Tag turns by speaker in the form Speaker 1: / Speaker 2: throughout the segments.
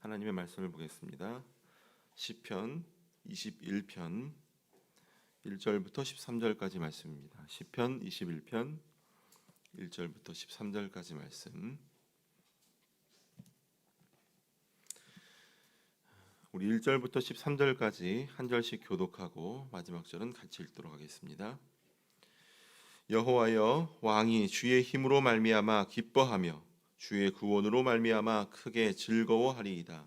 Speaker 1: 하나님의 말씀을 보겠습니다. 시편 21편 1절부터 13절까지 말씀입니다. 시편 21편 1절부터 13절까지 말씀. 우리 1절부터 13절까지 한 절씩 교독하고 마지막 절은 같이 읽도록 하겠습니다. 여호와여 왕이 주의 힘으로 말미암아 기뻐하며 주의 구원으로 말미암아 크게 즐거워하리이다.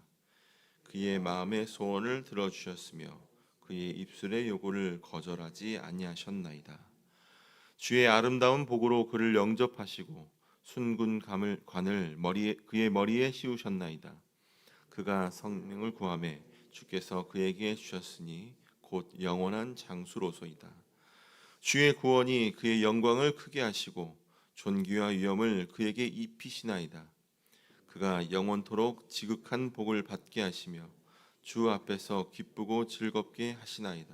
Speaker 1: 그의 마음의 소원을 들어주셨으며 그의 입술의 요구를 거절하지 아니하셨나이다. 주의 아름다운 복으로 그를 영접하시고 순군 감을 관을 머리에 그의 머리에 씌우셨나이다. 그가 성명을 구함에 주께서 그에게 주셨으니 곧 영원한 장수로소이다. 주의 구원이 그의 영광을 크게 하시고 존귀와 위엄을 그에게 입히시나이다. 그가 영원토록 지극한 복을 받게 하시며 주 앞에서 기쁘고 즐겁게 하시나이다.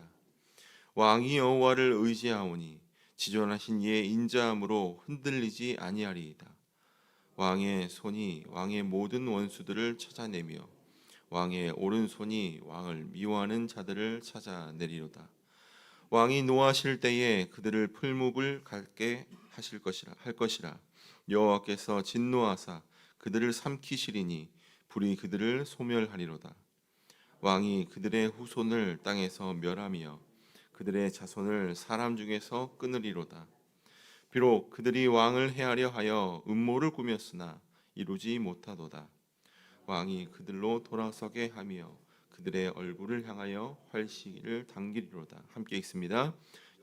Speaker 1: 왕이 여호와를 의지하오니 지존하신 이의 인자함으로 흔들리지 아니하리이다. 왕의 손이 왕의 모든 원수들을 찾아내며 왕의 오른손이 왕을 미워하는 자들을 찾아내리로다. 왕이 노하실 때에 그들을 풀목을 갈게 하실 것이라 할 것이라 여호와께서 진노하사 그들을 삼키시리니 불이 그들을 소멸하리로다. 왕이 그들의 후손을 땅에서 멸하며 그들의 자손을 사람 중에서 끊으리로다. 비록 그들이 왕을 해하려 하여 음모를 꾸몄으나 이루지 못하도다. 왕이 그들로 돌아서게 하며 그들의 얼굴을 향하여 활시기를 당기리로다. 함께 읽습니다.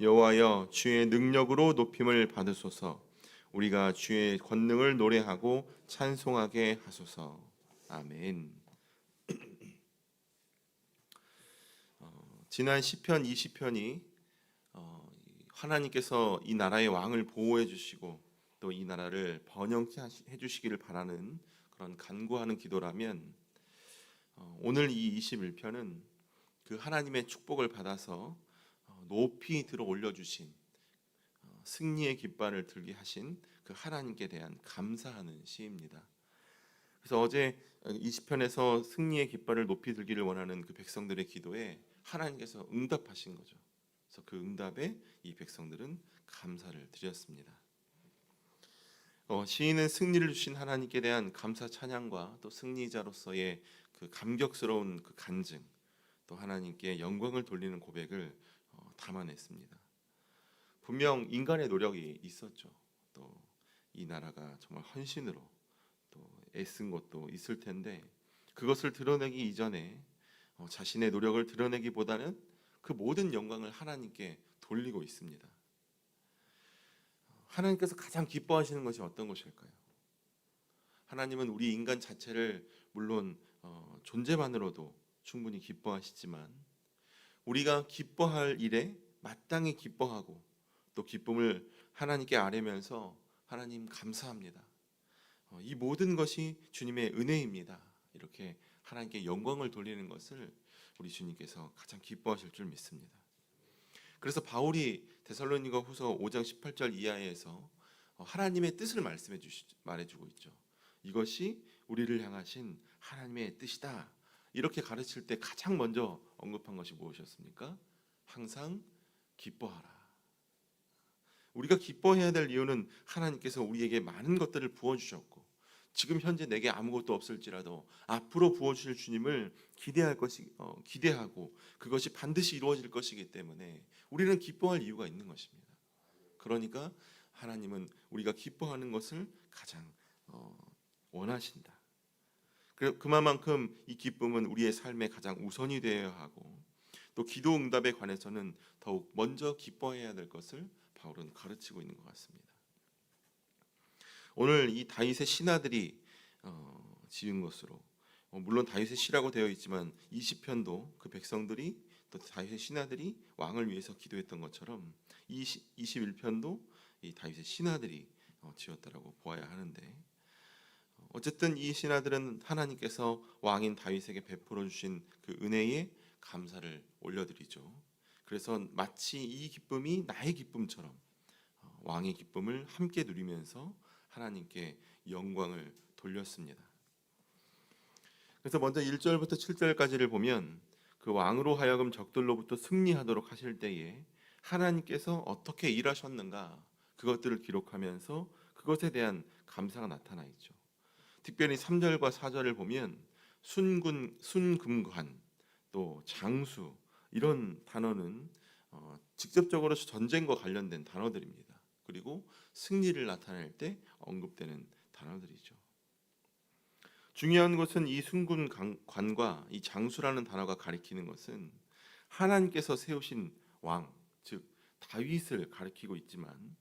Speaker 1: 여호와여 주의 능력으로 높임을 받으소서. 우리가 주의 권능을 노래하고 찬송하게 하소서. 아멘. 어, 지난 시편 20편이 어, 하나님께서 이 나라의 왕을 보호해 주시고 또 이 나라를 번영케 하시- 해 주시기를 바라는 그런 간구하는 기도라면 어, 오늘 이 21편은 그 하나님의 축복을 받아서 어, 높이 들어 올려 주신 어, 승리의 깃발을 들게 하신 그 하나님께 대한 감사하는 시입니다. 그래서 어제 20편에서 승리의 깃발을 높이 들기를 원하는 그 백성들의 기도에 하나님께서 응답하신 거죠. 그래서 그 응답에 이 백성들은 감사를 드렸습니다. 어, 시인은 승리를 주신 하나님께 대한 감사 찬양과 또 승리자로서의 그 감격스러운 그 간증, 또 하나님께 영광을 돌리는 고백을 어, 담아냈습니다. 분명 인간의 노력이 있었죠. 또 이 나라가 정말 헌신으로 또 애쓴 것도 있을 텐데 그것을 드러내기 이전에 어, 자신의 노력을 드러내기보다는 그 모든 영광을 하나님께 돌리고 있습니다. 하나님께서 가장 기뻐하시는 것이 어떤 것일까요? 하나님은 우리 인간 자체를 물론 어, 존재만으로도 충분히 기뻐하시지만 우리가 기뻐할 일에 마땅히 기뻐하고 또 기쁨을 하나님께 아뢰면서 하나님 감사합니다. 어, 이 모든 것이 주님의 은혜입니다. 이렇게 하나님께 영광을 돌리는 것을 우리 주님께서 가장 기뻐하실 줄 믿습니다. 그래서 바울이 데살로니가 후서 5장 18절 이하에서 어, 하나님의 뜻을 말씀해 주시 말해 주고 있죠. 이것이 우리를 향하신 하나님의 뜻이다. 이렇게 가르칠 때 가장 먼저 언급한 것이 무엇이었습니까? 항상 기뻐하라. 우리가 기뻐해야 될 이유는 하나님께서 우리에게 많은 것들을 부어 주셨고 지금 현재 내게 아무것도 없을지라도 앞으로 부어 주실 주님을 기대할 것이 어, 기대하고 그것이 반드시 이루어질 것이기 때문에 우리는 기뻐할 이유가 있는 것입니다. 그러니까 하나님은 우리가 기뻐하는 것을 가장 어, 원하신다. 그- 그만큼 이 기쁨은 우리의 삶의 가장 우선이 되어야 하고 또 기도 응답에 관해서는 더욱 먼저 기뻐해야 될 것을 바울은 가르치고 있는 것 같습니다. 오늘 이 다윗의 신하들이 어, 지은 것으로 어, 물론 다윗의 시라고 되어 있지만 20편도 그 백성들이 또 다윗의 신하들이 왕을 위해서 기도했던 것처럼 이 21편도 이 다윗의 신하들이 어, 지었다라고 보아야 하는데 어, 어쨌든 이 신하들은 하나님께서 왕인 다윗에게 베풀어 주신 그 은혜에 감사를 올려드리죠. 그래서 마치 이 기쁨이 나의 기쁨처럼 어, 왕의 기쁨을 함께 누리면서 하나님께 영광을 돌렸습니다. 그래서 먼저 1절부터 7절까지를 보면 그 왕으로 하여금 적들로부터 승리하도록 하실 때에 하나님께서 어떻게 일하셨는가 그것들을 기록하면서 그것에 대한 감사가 나타나 있죠. 특별히 3절과 4절을 보면 순군 순금관 또 장수 이런 단어는 어, 직접적으로 전쟁과 관련된 단어들입니다. 그리고 승리를 나타낼 때 언급되는 단어들이죠. 중요한 것은 이 순군관과 이 장수라는 단어가 가리키는 것은 하나님께서 세우신 왕, 즉 다윗을 가리키고 있지만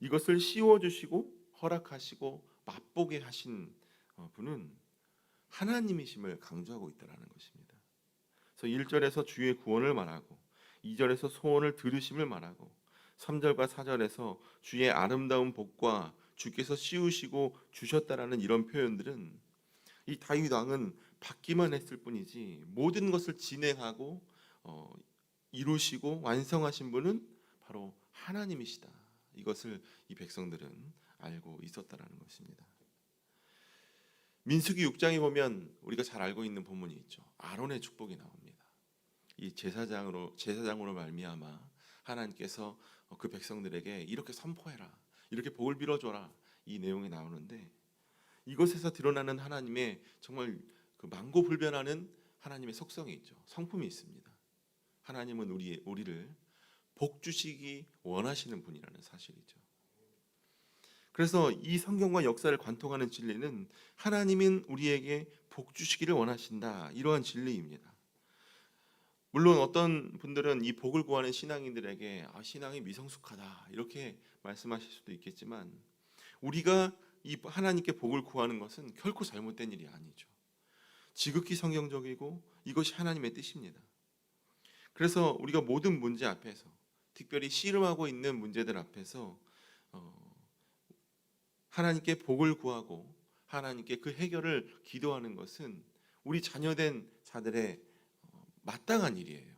Speaker 1: 이것을 씌워 주시고 허락하시고 맛보게 하신 어, 분은 하나님이심을 강조하고 있다라는 것입니다. 그래서 1절에서 주의 구원을 말하고 2절에서 소원을 들으심을 말하고 3절과 4절에서 주의 아름다운 복과 주께서 씌우시고 주셨다라는 이런 표현들은 이 다윗 왕은 받기만 했을 뿐이지 모든 것을 진행하고 어, 이루시고 완성하신 분은 바로 하나님이시다. 이것을 이 백성들은 알고 있었다라는 것입니다. 민수기 6장에 보면 우리가 잘 알고 있는 본문이 있죠. 아론의 축복이 나옵니다. 이 제사장으로 제사장으로 말미암아 하나님께서 그 백성들에게 이렇게 선포해라. 이렇게 복을 빌어 줘라. 이 내용이 나오는데 이것에서 드러나는 하나님의 정말 그 망고 불변하는 하나님의 속성이 있죠. 성품이 있습니다. 하나님은 우리 우리를 복 주시기 원하시는 분이라는 사실이죠. 그래서 이 성경과 역사를 관통하는 진리는 하나님은 우리에게 복 주시기를 원하신다. 이러한 진리입니다. 물론 어떤 분들은 이 복을 구하는 신앙인들에게 아, 신앙이 미성숙하다 이렇게 말씀하실 수도 있겠지만 우리가 이 하나님께 복을 구하는 것은 결코 잘못된 일이 아니죠. 지극히 성경적이고 이것이 하나님의 뜻입니다. 그래서 우리가 모든 문제 앞에서 특별히 씨름하고 있는 문제들 앞에서 어, 하나님께 복을 구하고 하나님께 그 해결을 기도하는 것은 우리 자녀된 자들의 어, 마땅한 일이에요.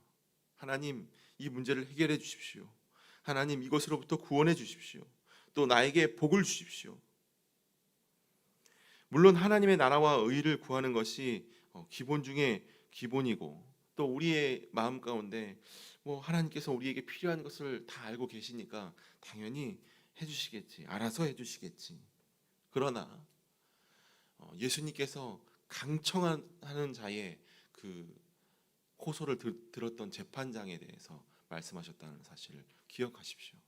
Speaker 1: 하나님 이 문제를 해결해 주십시오. 하나님 이것으로부터 구원해 주십시오. 또 나에게 복을 주십시오. 물론 하나님의 나라와 의를 구하는 것이 어, 기본 중에 기본이고 또 우리의 마음 가운데 뭐 하나님께서 우리에게 필요한 것을 다 알고 계시니까 당연히 해주시겠지 알아서 해주시겠지 그러나 어, 예수님께서 강청하는 자의 그 호소를 들, 들었던 재판장에 대해서 말씀하셨다는 사실을 기억하십시오.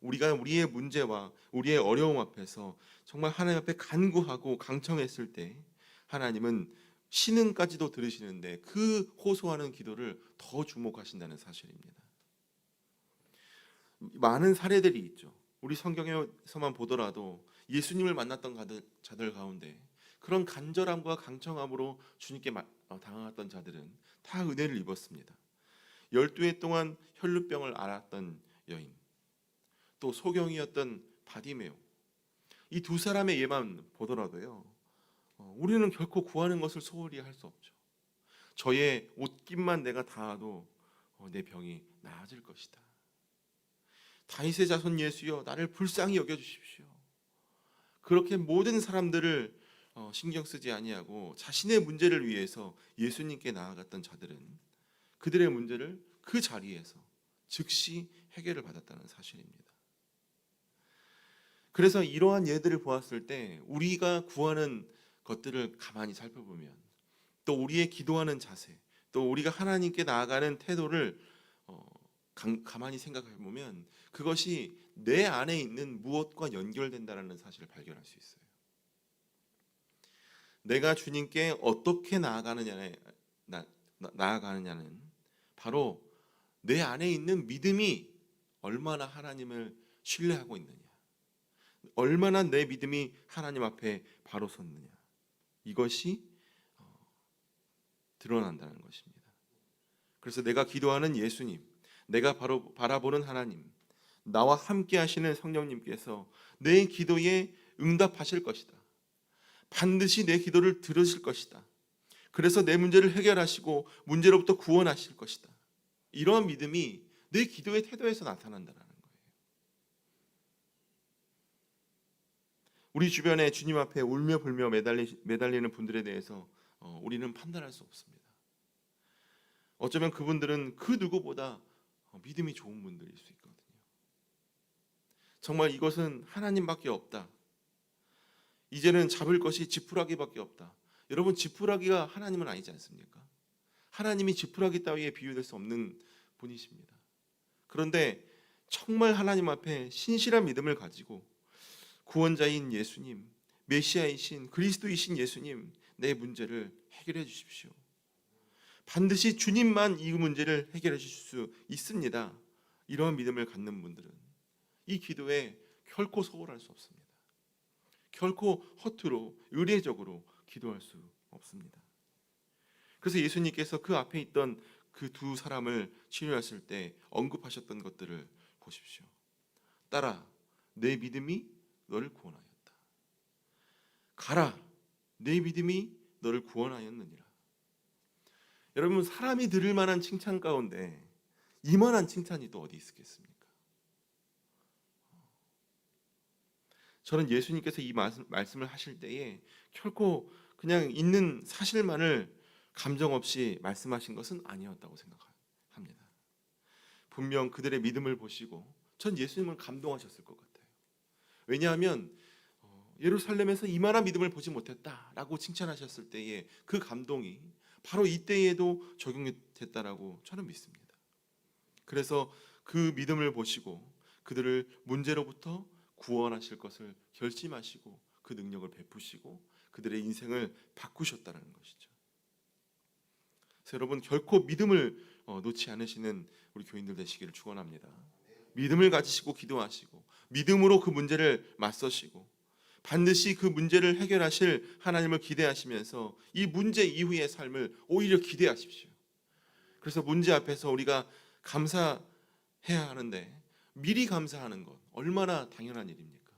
Speaker 1: 우리가 우리의 문제와 우리의 어려움 앞에서 정말 하나님 앞에 간구하고 강청했을 때 하나님은 신음까지도 들으시는데 그 호소하는 기도를 더 주목하신다는 사실입니다. 많은 사례들이 있죠. 우리 성경에서만 보더라도 예수님을 만났던 자들 가운데 그런 간절함과 강청함으로 주님께 어, 당황했던 자들은 다 은혜를 입었습니다. 열두 해 동안 혈루병을 앓았던 여인, 또 소경이었던 바디메오, 이 두 사람의 예만 보더라도요, 어, 우리는 결코 구하는 것을 소홀히 할 수 없죠. 저의 옷깃만 내가 닿아도 어, 내 병이 나아질 것이다. 다윗의 자손 예수여 나를 불쌍히 여겨 주십시오. 그렇게 모든 사람들을 어, 신경 쓰지 아니하고 자신의 문제를 위해서 예수님께 나아갔던 자들은 그들의 문제를 그 자리에서 즉시 해결을 받았다는 사실입니다. 그래서 이러한 예들을 보았을 때 우리가 구하는 것들을 가만히 살펴보면 또 우리의 기도하는 자세, 또 우리가 하나님께 나아가는 태도를 어, 가만히 생각해 보면 그것이 내 안에 있는 무엇과 연결된다라는 사실을 발견할 수 있어요. 내가 주님께 어떻게 나아가느냐에 나, 나아가느냐는 바로 내 안에 있는 믿음이 얼마나 하나님을 신뢰하고 있느냐, 얼마나 내 믿음이 하나님 앞에 바로 섰느냐. 이것이 어, 드러난다는 것입니다. 그래서 내가 기도하는 예수님, 내가 바로 바라보는 하나님, 나와 함께 하시는 성령님께서 내 기도에 응답하실 것이다. 반드시 내 기도를 들으실 것이다. 그래서 내 문제를 해결하시고 문제로부터 구원하실 것이다. 이러한 믿음이 내 기도의 태도에서 나타난다는 우리 주변에 주님 앞에 울며 불며 매달리, 매달리는 분들에 대해서 어, 우리는 판단할 수 없습니다. 어쩌면 그분들은 그 누구보다 어, 믿음이 좋은 분들일 수 있거든요. 정말 이것은 하나님밖에 없다. 이제는 잡을 것이 지푸라기밖에 없다. 여러분 지푸라기가 하나님은 아니지 않습니까? 하나님이 지푸라기 따위에 비유될 수 없는 분이십니다. 그런데 정말 하나님 앞에 신실한 믿음을 가지고 구원자인 예수님, 메시아이신 그리스도이신 예수님 내 문제를 해결해 주십시오. 반드시 주님만 이 문제를 해결해 주실 수 있습니다. 이런 믿음을 갖는 분들은 이 기도에 결코 소홀할 수 없습니다. 결코 허투루 의례적으로 기도할 수 없습니다. 그래서 예수님께서 그 앞에 있던 그 두 사람을 치료하실 때 언급하셨던 것들을 보십시오. 따라 내 믿음이 너를 구원하였다. 가라 내 믿음이 너를 구원하였느니라. 여러분 사람이 들을 만한 칭찬 가운데 이만한 칭찬이 또 어디 있겠습니까? 저는 예수님께서 이 말씀, 말씀을 하실 때에 결코 그냥 있는 사실만을 감정 없이 말씀하신 것은 아니었다고 생각합니다. 분명 그들의 믿음을 보시고 전 예수님을 감동하셨을 것 같아요. 왜냐하면 어, 예루살렘에서 이만한 믿음을 보지 못했다라고 칭찬하셨을 때에 그 감동이 바로 이때에도 적용이 됐다라고 저는 믿습니다. 그래서 그 믿음을 보시고 그들을 문제로부터 구원하실 것을 결심하시고 그 능력을 베푸시고 그들의 인생을 바꾸셨다는 것이죠. 여러분 결코 믿음을 어, 놓지 않으시는 우리 교인들 되시기를 축원합니다. 믿음을 가지시고 기도하시고 믿음으로 그 문제를 맞서시고 반드시 그 문제를 해결하실 하나님을 기대하시면서 이 문제 이후의 삶을 오히려 기대하십시오. 그래서 문제 앞에서 우리가 감사해야 하는데 미리 감사하는 것 얼마나 당연한 일입니까?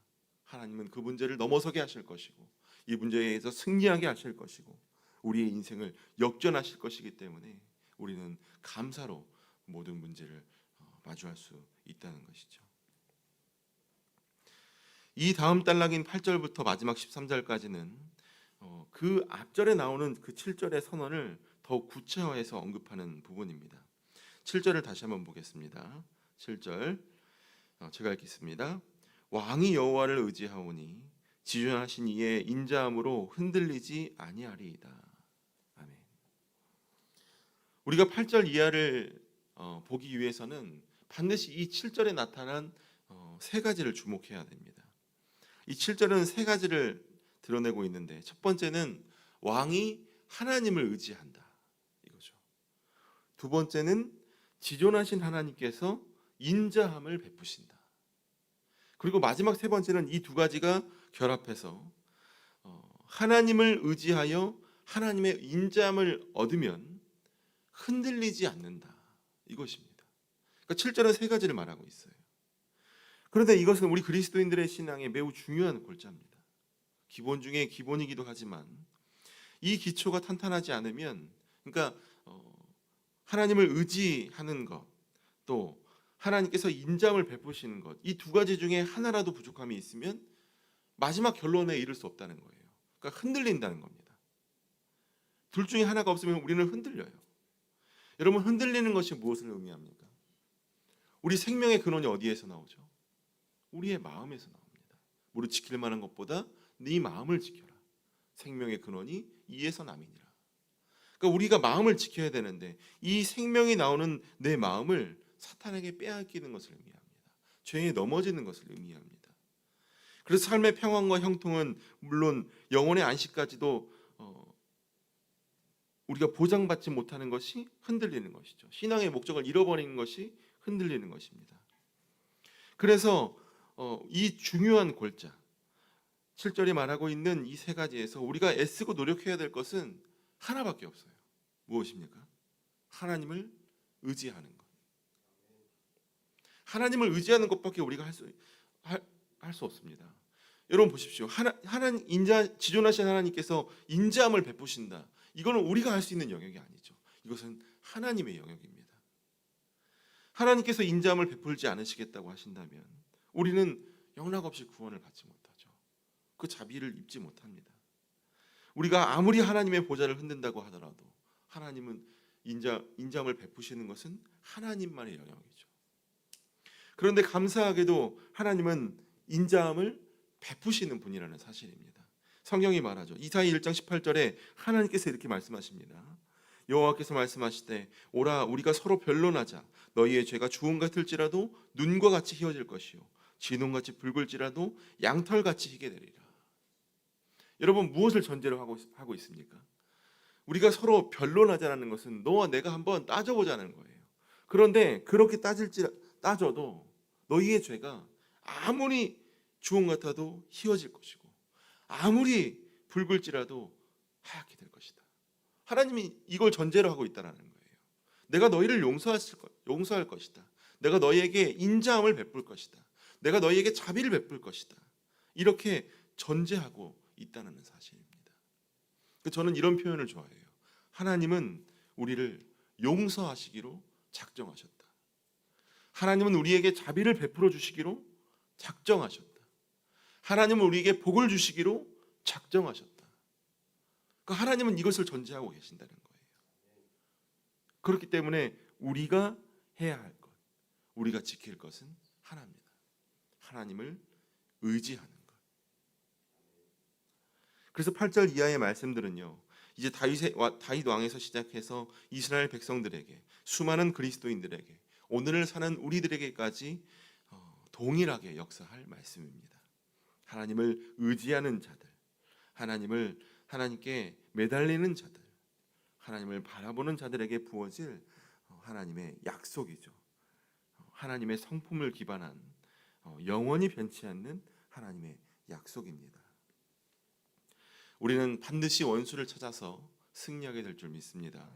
Speaker 1: 하나님은 그 문제를 넘어서게 하실 것이고 이 문제에서 승리하게 하실 것이고 우리의 인생을 역전하실 것이기 때문에 우리는 감사로 모든 문제를 어, 마주할 수 있다는 것이죠. 이 다음 단락인 8절부터 마지막 13절까지는 어, 그 앞절에 나오는 그 7절의 선언을 더욱 구체화해서 언급하는 부분입니다. 7절을 다시 한번 보겠습니다. 7절 어, 제가 읽겠습니다. 왕이 여호와를 의지하오니 지존하신 이의 인자함으로 흔들리지 아니하리이다. 아멘. 우리가 8절 이하를 어, 보기 위해서는 반드시 이 7절에 나타난 어, 세 가지를 주목해야 됩니다. 이 7절은 세 가지를 드러내고 있는데 첫 번째는 왕이 하나님을 의지한다. 이거죠. 두 번째는 지존하신 하나님께서 인자함을 베푸신다. 그리고 마지막 세 번째는 이 두 가지가 결합해서 어, 하나님을 의지하여 하나님의 인자함을 얻으면 흔들리지 않는다. 이것입니다. 그러니까 7절은 세 가지를 말하고 있어요. 그런데 이것은 우리 그리스도인들의 신앙에 매우 중요한 골자입니다. 기본 중에 기본이기도 하지만 이 기초가 탄탄하지 않으면 그러니까 어, 하나님을 의지하는 것, 또 하나님께서 인자함을 베푸시는 것, 이 두 가지 중에 하나라도 부족함이 있으면 마지막 결론에 이를 수 없다는 거예요. 그러니까 흔들린다는 겁니다. 둘 중에 하나가 없으면 우리는 흔들려요. 여러분 흔들리는 것이 무엇을 의미합니까? 우리 생명의 근원이 어디에서 나오죠? 우리의 마음에서 나옵니다. 무릇 지킬 만한 것보다 네 마음을 지켜라. 생명의 근원이 이에서 남이니라. 그러니까 우리가 마음을 지켜야 되는데 이 생명이 나오는 내 마음을 사탄에게 빼앗기는 것을 의미합니다. 죄에 넘어지는 것을 의미합니다. 그래서 삶의 평안과 형통은 물론 영혼의 안식까지도 어, 우리가 보장받지 못하는 것이 흔들리는 것이죠. 신앙의 목적을 잃어버리는 것이 흔들리는 것입니다. 그래서 어, 이 중요한 골자 7절이 말하고 있는 이 세 가지에서 우리가 애쓰고 노력해야 될 것은 하나밖에 없어요. 무엇입니까? 하나님을 의지하는 것. 하나님을 의지하는 것밖에 우리가 할 수 할 수 없습니다. 여러분 보십시오. 하나 하나님 인자 지존하신 하나님께서 인자함을 베푸신다. 이거는 우리가 할 수 있는 영역이 아니죠. 이것은 하나님의 영역입니다. 하나님께서 인자함을 베풀지 않으시겠다고 하신다면 우리는 영락 없이 구원을 받지 못하죠. 그 자비를 입지 못합니다. 우리가 아무리 하나님의 보좌를 흔든다고 하더라도 하나님은 인자 인자함을 베푸시는 것은 하나님만의 영역이죠. 그런데 감사하게도 하나님은 인자함을 베푸시는 분이라는 사실입니다. 성경이 말하죠. 이사야 1장 18절에 하나님께서 이렇게 말씀하십니다. 여호와께서 말씀하시되 오라 우리가 서로 변론하자 너희의 죄가 주홍 같을지라도 눈과 같이 희어질 것이요 진홍같이 붉을지라도 양털같이 희게 되리라. 여러분 무엇을 전제로 하고 하고 있습니까? 우리가 서로 변론하자는 것은 너와 내가 한번 따져보자는 거예요. 그런데 그렇게 따질지 따져도 너희의 죄가 아무리 주홍 같아도 희어질 것이고 아무리 붉을지라도 하얗게 될 것이다. 하나님이 이걸 전제로 하고 있다라는 거예요. 내가 너희를 용서할, 용서할 것이다. 내가 너희에게 인자함을 베풀 것이다. 내가 너희에게 자비를 베풀 것이다. 이렇게 전제하고 있다는 사실입니다. 그 저는 이런 표현을 좋아해요. 하나님은 우리를 용서하시기로 작정하셨다. 하나님은 우리에게 자비를 베풀어 주시기로 작정하셨다. 하나님은 우리에게 복을 주시기로 작정하셨다. 그러니까 하나님은 이것을 전제하고 계신다는 거예요. 그렇기 때문에 우리가 해야 할 것, 우리가 지킬 것은 하나입니다. 하나님을 의지하는 것. 그래서 8절 이하의 말씀들은요. 이제 다윗 왕에서 시작해서 이스라엘 백성들에게 수많은 그리스도인들에게 오늘을 사는 우리들에게까지 어, 동일하게 역사할 말씀입니다. 하나님을 의지하는 자들, 하나님을 하나님께 매달리는 자들, 하나님을 바라보는 자들에게 부어질 어, 하나님의 약속이죠. 어, 하나님의 성품을 기반한 영원히 변치 않는 하나님의 약속입니다. 우리는 반드시 원수를 찾아서 승리하게 될 줄 믿습니다.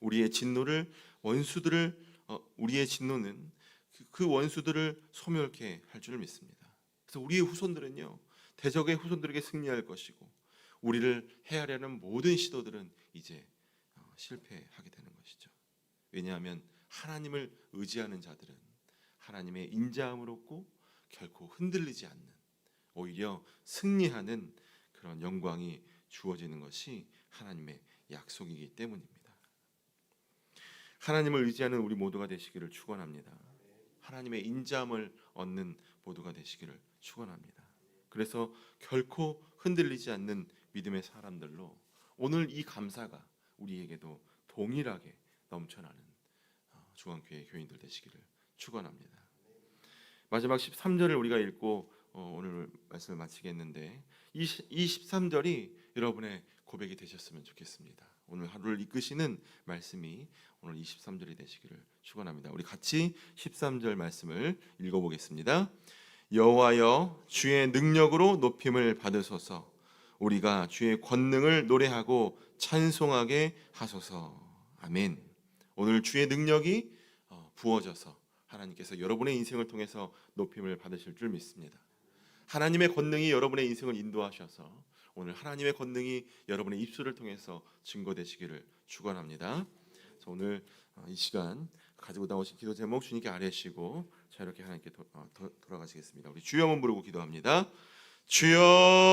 Speaker 1: 우리의 진노를 원수들을 우리의 진노는 그, 그 원수들을 소멸케 할 줄 믿습니다. 그래서 우리의 후손들은요 대적의 후손들에게 승리할 것이고 우리를 해하려는 모든 시도들은 이제 어, 실패하게 되는 것이죠. 왜냐하면 하나님을 의지하는 자들은 하나님의 인자함을 얻고 결코 흔들리지 않는 오히려 승리하는 그런 영광이 주어지는 것이 하나님의 약속이기 때문입니다. 하나님을 의지하는 우리 모두가 되시기를 축원합니다. 하나님의 인자함을 얻는 모두가 되시기를 축원합니다. 그래서 결코 흔들리지 않는 믿음의 사람들로 오늘 이 감사가 우리에게도 동일하게 넘쳐나는 어, 중앙교회 교인들 되시기를 축원합니다. 마지막 13절을 우리가 읽고 어, 오늘 말씀을 마치겠는데 이 13절이 여러분의 고백이 되셨으면 좋겠습니다. 오늘 하루를 이끄시는 말씀이 오늘 23절이 되시기를 축원합니다. 우리 같이 13절 말씀을 읽어 보겠습니다. 여호와여 주의 능력으로 높임을 받으소서 우리가 주의 권능을 노래하고 찬송하게 하소서 아멘. 오늘 주의 능력이 어, 부어져서 하나님께서 여러분의 인생을 통해서 높임을 받으실 줄 믿습니다. 하나님의 권능이 여러분의 인생을 인도하셔서 오늘 하나님의 권능이 여러분의 입술을 통해서 증거되시기를 축원합니다. 오늘 어, 이 시간 가지고 나오신 기도 제목 주님께 아뢰시고 자 이렇게 하나님께 도, 어, 돌아가시겠습니다. 우리 주여 한번 부르고 기도합니다. 주여